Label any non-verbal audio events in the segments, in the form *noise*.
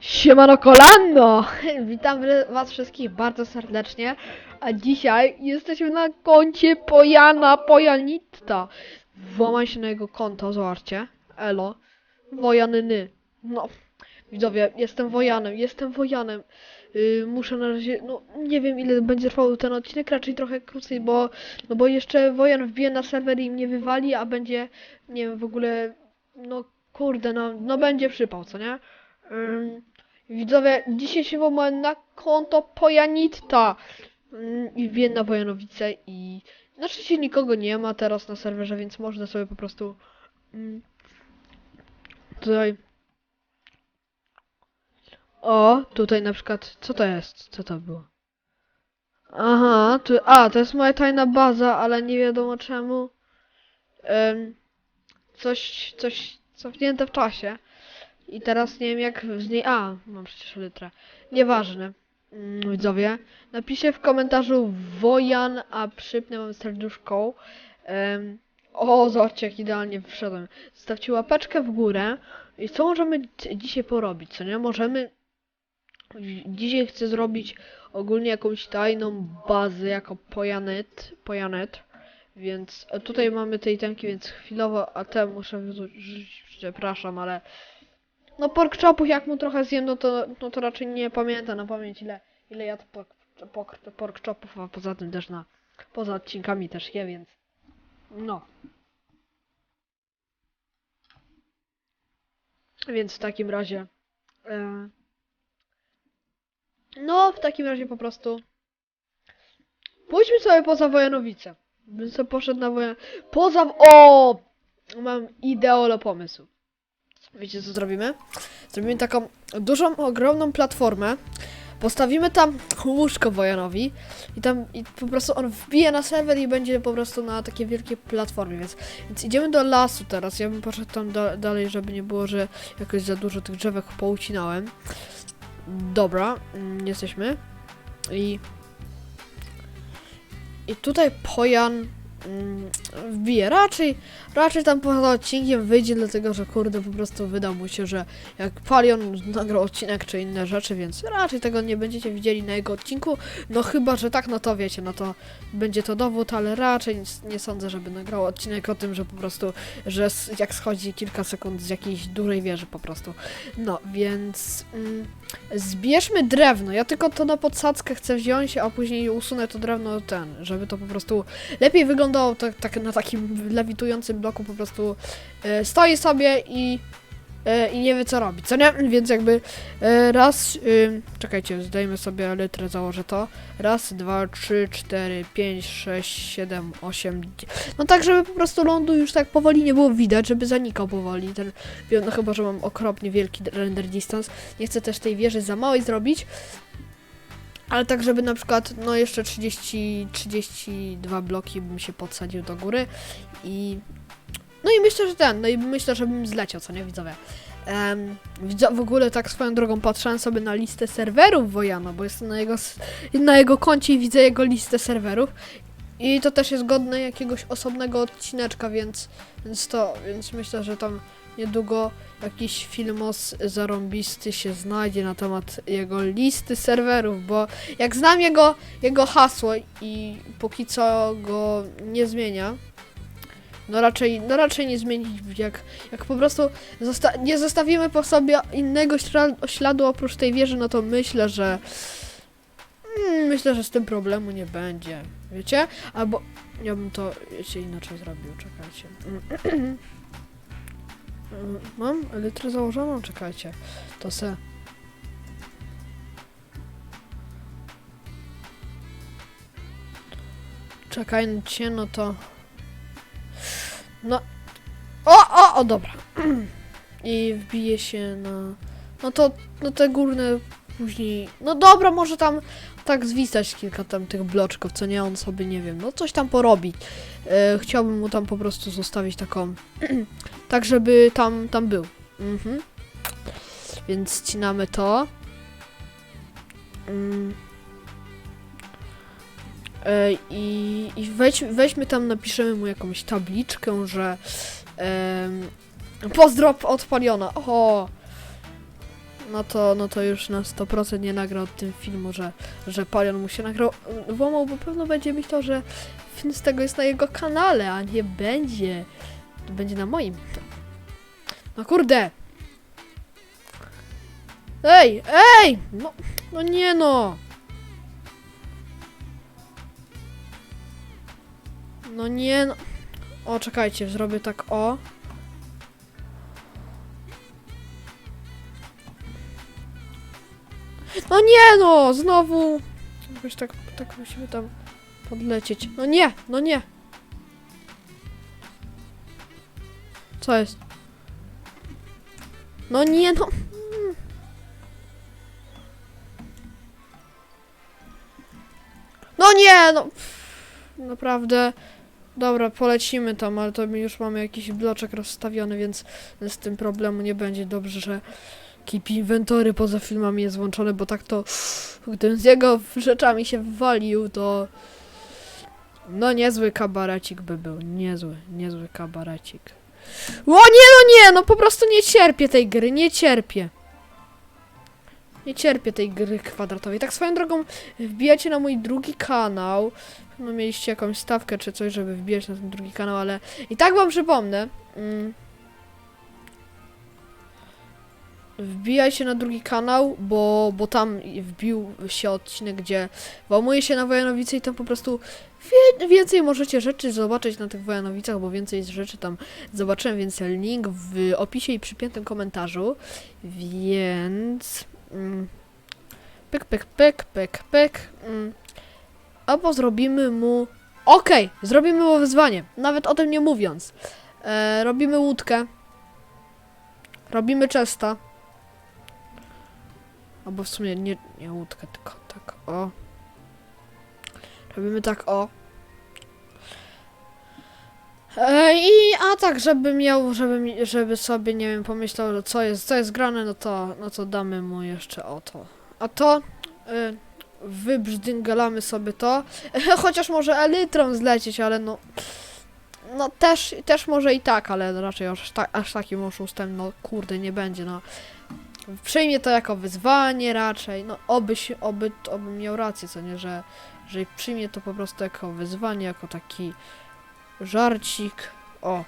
Siemano kolano! *laughs* Witam was wszystkich bardzo serdecznie. A dzisiaj jesteśmy na koncie Pojana Pojanitta. Włamaj się na jego konto, zobaczcie. Elo. Wojanyny. No. Widzowie, jestem Wojanem, jestem Wojanem. Yy, muszę na razie, no nie wiem ile będzie trwał ten odcinek, raczej trochę krócej, bo no bo jeszcze Wojan wbije na serwer i mnie wywali, a będzie, nie wiem, w ogóle, no kurde, no, no będzie przypał, co nie? Ym, widzowie, dzisiaj się włamałem na konto Pojanitta i wbiję na Wojanowice i na szczęście nikogo nie ma teraz na serwerze, więc można sobie po prostu tutaj o, tutaj na przykład, co to jest? Co to było? Aha, tu, a, to jest moja tajna baza, ale nie wiadomo czemu. Em, coś, coś cofnięte w czasie. I teraz nie wiem jak z niej, a, mam przecież litrę. Nieważne. Mm, widzowie, napiszcie w komentarzu Wojan, a przypnę wam serduszką. Em, o, zobaczcie jak idealnie wszedłem. Zostawcie łapeczkę w górę. I co możemy dzisiaj porobić, co nie? Możemy Dzisiaj chcę zrobić ogólnie jakąś tajną bazę jako Pojanet, Pojanet. Więc e, tutaj mamy tej temki, więc chwilowo, a te muszę wyrzucić, przepraszam, ale no pork chopów jak mu trochę zjem, no to, no to raczej nie pamiętam na pamięć ile, ile jadł pork, pork, pork chopów, a poza tym też na, poza odcinkami też je, więc no. Więc w takim razie e, no, w takim razie po prostu. Pójdźmy sobie poza Wojanowice. Bym sobie poszedł na Wojan... Poza... O! Mam ideolo pomysł. Wiecie co zrobimy? Zrobimy taką dużą, ogromną platformę. Postawimy tam łóżko Wojanowi i tam i po prostu on wbije na serwer i będzie po prostu na takie wielkie platformie, więc, więc idziemy do lasu teraz. Ja bym poszedł tam da, dalej, żeby nie było, że jakoś za dużo tych drzewek poucinałem. Dobra, mm, jesteśmy. I. I tutaj Pojan wbije. Raczej, raczej tam poza odcinkiem wyjdzie, dlatego że kurde po prostu wydał mu się, że jak Palion nagrał odcinek czy inne rzeczy, więc raczej tego nie będziecie widzieli na jego odcinku. No chyba, że tak, no to wiecie, no to będzie to dowód, ale raczej nie, sądzę, żeby nagrał odcinek o tym, że po prostu, że jak schodzi kilka sekund z jakiejś dużej wieży po prostu. No, więc mm, zbierzmy drewno. Ja tylko to na podsadzkę chcę wziąć, a później usunę to drewno ten, żeby to po prostu lepiej wyglądało tak, tak na takim lewitującym bloku po prostu e, stoi sobie i e, i nie wie co robić, co nie? *laughs* Więc jakby e, raz, ym, czekajcie, zdajmy sobie litrę, założę to. Raz, dwa, trzy, cztery, pięć, sześć, siedem, osiem, no tak, żeby po prostu lądu już tak powoli nie było widać, żeby zanikał powoli ten, no chyba, że mam okropnie wielki render distance. Nie chcę też tej wieży za małej zrobić. Ale tak, żeby na przykład, no jeszcze 30, 32 bloki bym się podsadził do góry i... No i myślę, że ten, no i myślę, że bym zleciał, co nie widzowie. Um, w ogóle tak swoją drogą patrzyłem sobie na listę serwerów Wojana, bo jestem na jego, na jego koncie i widzę jego listę serwerów. I to też jest godne jakiegoś osobnego odcineczka, więc, więc to, więc myślę, że tam niedługo jakiś filmos zarąbisty się znajdzie na temat jego listy serwerów, bo jak znam jego, jego hasło i póki co go nie zmienia, no raczej, no raczej nie zmienić, jak, jak po prostu zosta- nie zostawimy po sobie innego śladu oprócz tej wieży, no to myślę, że mm, myślę, że z tym problemu nie będzie, wiecie? Albo ja bym to, wiecie, inaczej zrobił, czekajcie. *clears throat* Mam litrę założoną? Czekajcie. To se. Czekajcie, no to. No. O, o, o, dobra. *clears throat* I wbije się na. No to, no te górne później. No dobra, może tam tak zwisać kilka tam tych bloczków, co nie on sobie, nie wiem, no coś tam porobić. E, chciałbym mu tam po prostu zostawić taką. *clears throat* tak, żeby tam, tam był. Mhm. Więc ścinamy to. Mm. E, I, i weź, weźmy tam, napiszemy mu jakąś tabliczkę, że em, pozdro od Paliona. O! no to, no to już na 100% nie nagra od tym filmu, że, że Palion mu się nagrał, włamał, bo pewno będzie to, że film z tego jest na jego kanale, a nie będzie. Będzie na moim. No kurde! Ej, ej! No, no nie no! No nie no. O, czekajcie, zrobię tak o. No nie no, znowu. Jakoś tak, tak musimy tam podlecieć. No nie, no nie. Co jest? No nie no. No nie, no. Naprawdę. Dobra, polecimy tam, ale to my już mamy jakiś bloczek rozstawiony, więc z tym problemu nie będzie. Dobrze, że Keep inwentory poza filmami jest włączony, bo tak to gdybym z jego rzeczami się walił, to no niezły kabarecik by był, niezły, niezły kabarecik. O nie, no nie, no po prostu nie cierpię tej gry, nie cierpię. Nie cierpię tej gry kwadratowej. Tak swoją drogą, wbijacie na mój drugi kanał. No mieliście jakąś stawkę czy coś, żeby wbijać na ten drugi kanał, ale i tak wam przypomnę. Mm, Wbijaj się na drugi kanał, bo, bo tam wbił się odcinek, gdzie włamuje się na Wojanowice i tam po prostu wie, więcej możecie rzeczy zobaczyć na tych Wojanowicach, bo więcej rzeczy tam zobaczyłem, więc link w opisie i przypiętym komentarzu, więc... Mm, pyk, pyk, pyk, pyk, pyk. Mm, albo zrobimy mu... Okej, zrobimy mu wyzwanie, nawet o tym nie mówiąc. E, robimy łódkę. Robimy czesta. Albo w sumie nie, nie łódkę, tylko tak o. Robimy tak o. E, I a tak, żeby miał, żeby, żeby sobie, nie wiem, pomyślał, że co jest, co jest grane, no to, no to damy mu jeszcze o to. A to y, wybrzdygalamy sobie to. *laughs* Chociaż może elytron zlecieć, ale no. No też, też może i tak, ale raczej aż, ta, aż takim oszustem, no kurde, nie będzie, no. Przyjmie to jako wyzwanie raczej, no oby, oby, oby miał rację, co nie, że, że przyjmie to po prostu jako wyzwanie, jako taki żarcik, o.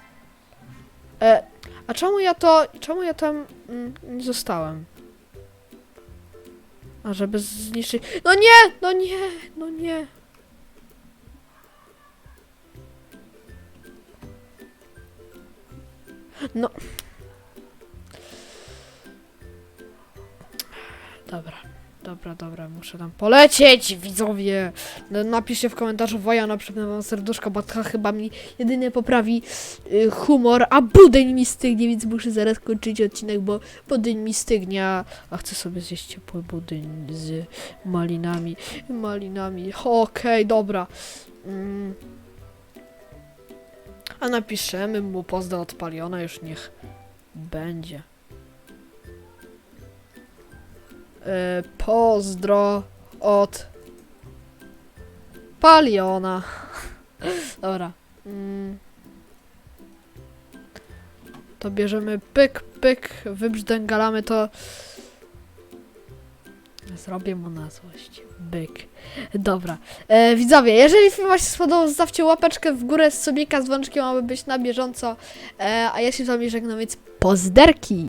E, a czemu ja to, czemu ja tam mm, nie zostałem? A żeby zniszczyć, no nie, no nie, no nie. No. Dobra, dobra, dobra, muszę tam polecieć, widzowie. No, Napiszcie w komentarzu Wojana, przypnę wam serduszko, bo to chyba mi jedynie poprawi y, humor, a budyń mi stygnie, więc muszę zaraz kończyć odcinek, bo budyń mi stygnie, a, chcę sobie zjeść ciepły budyń z malinami, malinami. Okej, dobra. Mm. A napiszemy mu pozdro od Paliona, już niech będzie. Pozdro od Paliona. *laughs* Dobra. Mm. To bierzemy pyk, pyk, wybrzdęgalamy to. Zrobię mu na złość. Byk. Dobra. E, widzowie, jeżeli film Wam się spodobał, zostawcie łapeczkę w górę z subika z dzwoneczkiem, aby być na bieżąco. E, a ja się z Wami żegnam, więc pozderki!